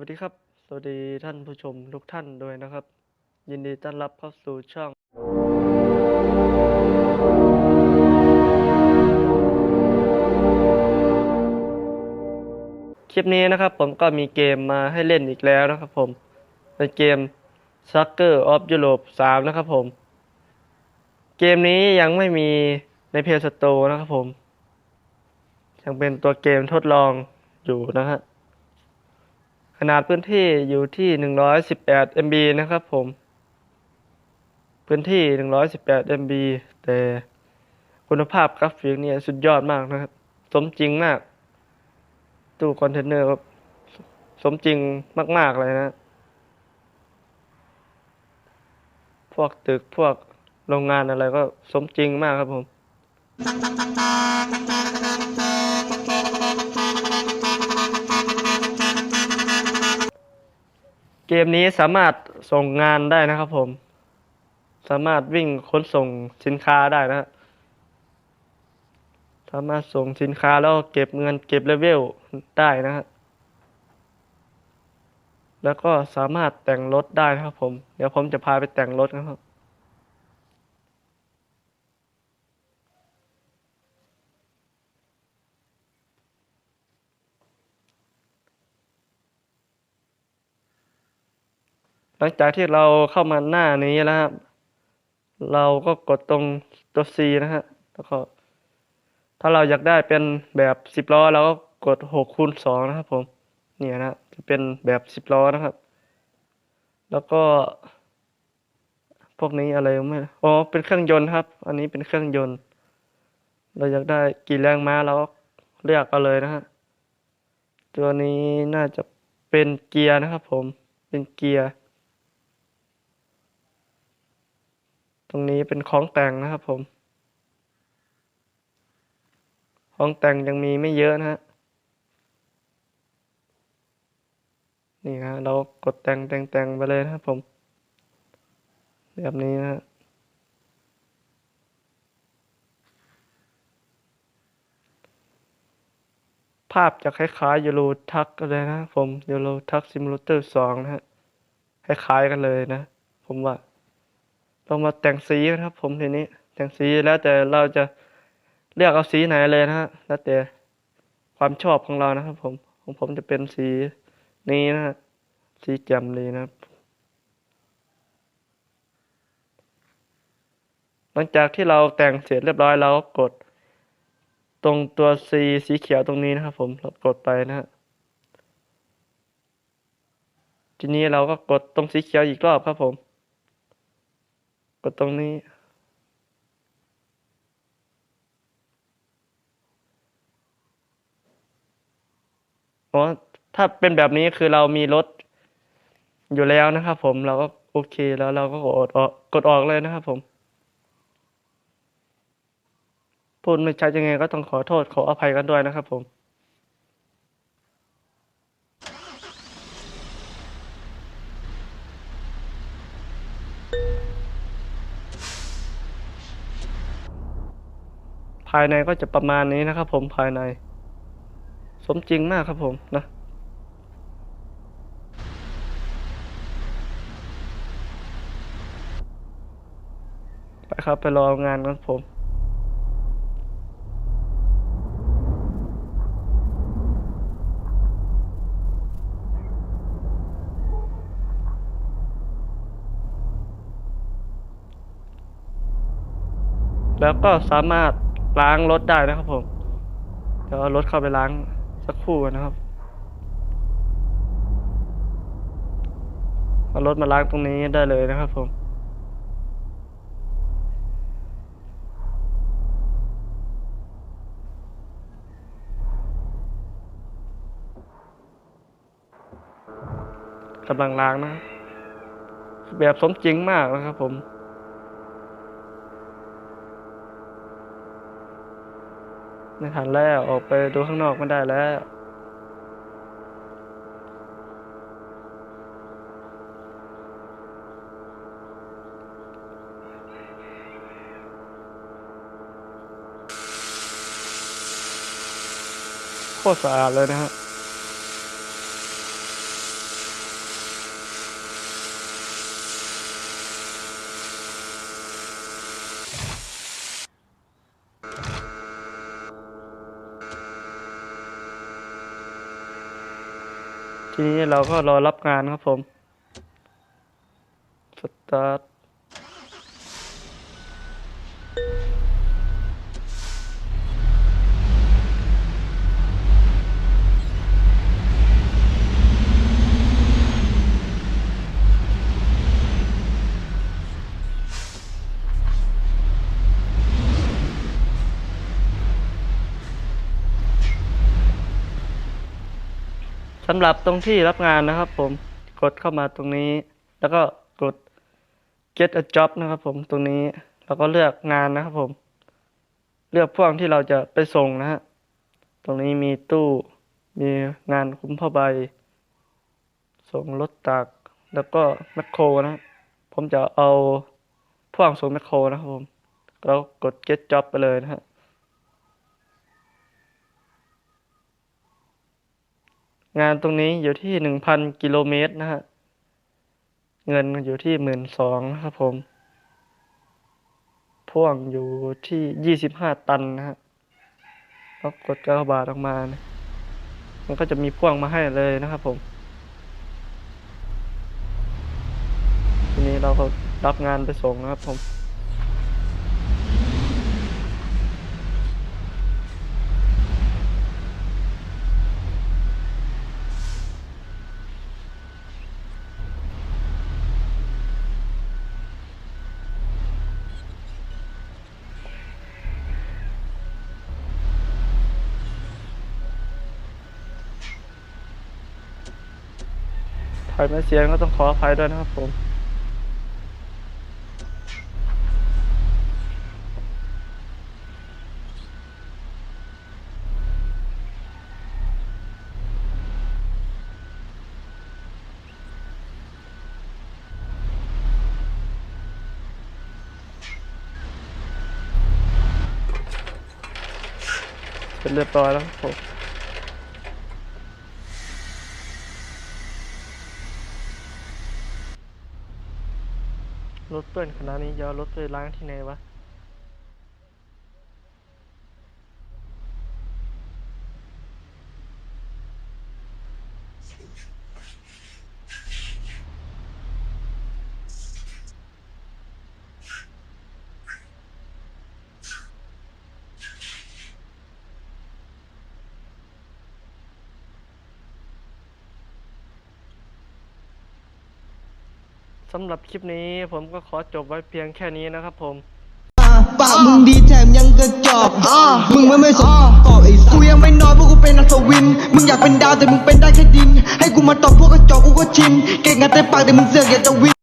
วัสดีครับ สวัสดีท่านผู้ชมทุกท่านด้วยนะครับ ยินดีต้อนรับเข้าสู่ช่อง คลิปนี้นะครับผมก็มีเกมมาให้เล่นอีกแล้วนะครับผมเป็นเกม Sucker of Europe 3 นะครับผม เกมนี้ยังไม่มีใน Play Store นะครับผม ยังเป็นตัวเกมทดลองอยู่นะฮะ ขนาดพื้นที่อยู่ที่ 118 MB นะครับผม พื้นที่ 118 MB แต่คุณภาพกราฟิกเนี่ยสุดยอดมากนะครับ สมจริงมาก ตู้คอนเทนเนอร์ครับ สมจริงมาก ๆ เลยนะ พวกตึกพวกโรงงานอะไรก็สมจริงมากครับผม เกมนี้สามารถส่งงานได้นะครับผม สามารถวิ่งขนส่งสินค้าได้นะสามารถส่งสินค้าแล้วเก็บเงินเก็บเลเวลได้นะฮะแล้วก็สามารถแต่งรถได้นะครับผม เดี๋ยวผมจะพาไปแต่งรถนะครับ หลังจากที่เราเข้ามาหน้านี้แล้วครับ เราก็กดตรงตัว C นะฮะ แล้วก็ ถ้าเราอยากได้เป็นแบบสิบล้อเราก็กดหกคูณสองนะครับผม เนี่ยนะ จะเป็นแบบสิบล้อนะครับ แล้วก็ พวกนี้อะไรไม่ อ๋อ เป็นเครื่องยนต์ครับ อันนี้เป็นเครื่องยนต์ เราอยากได้กี่แรงม้าเราก็เลือกเอาเลยนะฮะ ตัวนี้น่าจะเป็นเกียร์นะครับผม เป็นเกียร์ รงนี้เป็นของแต่งนะครับผมของแต่งยังมีไม่เยอะนะฮะนี่ฮะเรากดแต่งแต่งแต่งไปเลยนะครับผมแบบนี้นะ ภาพจะคล้ายๆยูโรทักเลยนะครับผมยูโรทักซิมูเลเตอร์สองนะฮะคล้ายๆกันเลยนะ ผมว่า เรามาแต่งสีนะครับ ผมทีนี้ แต่งสีแล้วแต่เราจะเลือกเอาสีไหนเลยนะฮะแล้วแต่ความชอบของเรานะครับผมของผมจะเป็นสีนี้นะฮะสีแจ่มเลยนะครับ หลังจากที่เราแต่งเสร็จเรียบร้อยเราก็กด ตรงตัว C สีเขียวตรงนี้นะครับ ผมเรากดไปนะฮะทีนี้เราก็กดตรงสีเขียวอีกรอบครับผม ดตรงนี้ อ๋อ ถ้าเป็นแบบนี้คือเรามีรถอยู่แล้วนะครับผม เราก็โอเคแล้วเราก็กดออกกดออกเลยนะครับผม พูดไม่ชัดยังไงก็ต้องขอโทษขออภัยกันด้วยนะครับผม ภายในก็จะประมาณนี้นะครับผมภายใน สมจริงมากครับผมนะไปครับไปรองานกันผมแล้วก็สามารถ ล้างรถได้นะครับผมเดี๋ยวรถเข้าไปล้างสักครู่นะครับเอารถมาล้างตรงนี้ได้เลยนะครับผมกำลังล้างนะ แบบสมจริงมากนะครับผม ไม่ทันแล้วออกไปดูข้างนอกไม่ได้แล้ว โคตรสะอาดเลยนะฮะ ทีนี้เราก็รอรับงานครับผม สตาร์ท สำหรับตรงที่รับงานนะครับ ผมกดเข้ามาตรงนี้ แล้วก็กด get a job นะครับ ผมตรงนี้แล้วก็เลือกงานนะครับ ผม เลือกพ่วงที่เราจะไปส่งนะฮะตรงนี้มีตู้มีงานคุ้มผ้าใบ ส่งรถตัก แล้วก็แมคโครนะฮะผมจะเอาพ่วงส่งแมคโครนะครับผมแล้วกด get job ไปเลยนะฮะ งานตรงนี้อยู่ที่หนึ่งพันกิโลเมตรนะฮะ เงินอยู่ที่หมื่นสองนะครับผม พ่วงอยู่ที่ยี่สิบห้าตันนะฮะแล้วกดกระบาดออกมานี่ยมันก็จะมีพ่วงมาให้เลยนะครับผม ทีนี้เราก็รับงานไปส่งนะครับผม ถ่ายไม่เสียงก็ต้องขออภัยด้วยนะครับผมเป็นเรียบร้อยแล้วครับผม รถเปื้อนขนาดนี้จะเอารถไปล้างที่ไหนวะ สำหรับคลิปนี้ผมก็ขอจบไว้เพียงแค่นี้นะครับผม ปากมึงดีแถมยังกระจอกมึงไม่ไม่สมตอบไอ้กูยังไม่นอนเพราะกูเป็นอัศวิน มึงอยากเป็นดาวแต่มึงเป็นได้แค่ดิน ให้กูมาตอบพวกกระจอกกูก็ชิน เก่งกันแต่ปากแต่มึงเสือกอยากจะวิน